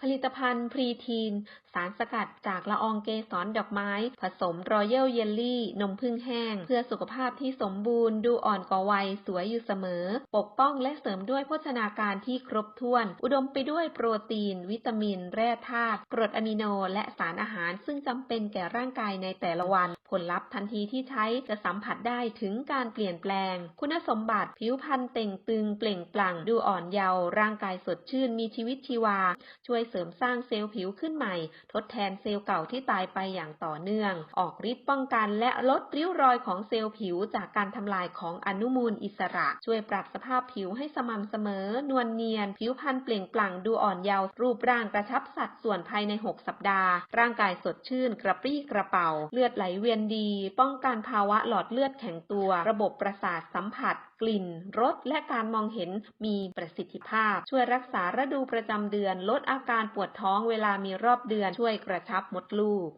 ผลิตภัณฑ์พรีทีน สารสกัดจากละอองเกสรดอกไม้ ผสมรอยัลเยลลี่ นมผึ้งแห้ง เพื่อสุขภาพที่สมบูรณ์ ดูอ่อนกว่าวัย สวยอยู่เสมอ ปกป้องและเสริมด้วยโภชนาการที่ครบถ้วน อุดมไปด้วยโปรตีน วิตามิน แร่ธาตุกรดอะมิโน และสารอาหาร ซึ่งจำเป็นแก่ร่างกายในแต่ละวัน ผลลัพธ์ทันทีที่ใช้จะสัมผัสได้ถึงการเปลี่ยนแปลง คุณสมบัติผิวพรรณเต่งตึงเปล่งปลั่งดูอ่อนเยาว์ร่างกายสดชื่นมีชีวิตชีวา ช่วยเสริมสร้างเซลล์ผิวขึ้นใหม่ ทดแทนเซลล์เก่าที่ตายไปอย่างต่อเนื่อง ออกฤทธิ์ป้องกันและลดริ้วรอยของเซลล์ผิวจากการทำลายของอนุมูลอิสระ ช่วยปรับสภาพผิวให้สม่ำเสมอ นวลเนียน ผิวพรรณเปล่งปลั่งดูอ่อนเยาว์รูปร่างกระชับสัดส่วนภายใน 6 สัปดาห์ ร่างกายสดชื่น กระปรี้กระเป๋า เลือดไหลเวียนนดี ป้องกันภาวะหลอดเลือดแข็งตัว ระบบประสาทสัมผัส กลิ่น รส และการมองเห็นมีประสิทธิภาพ ช่วยรักษาฤดูประจำเดือน ลดอาการปวดท้องเวลามีรอบเดือน ช่วยกระชับมดลูก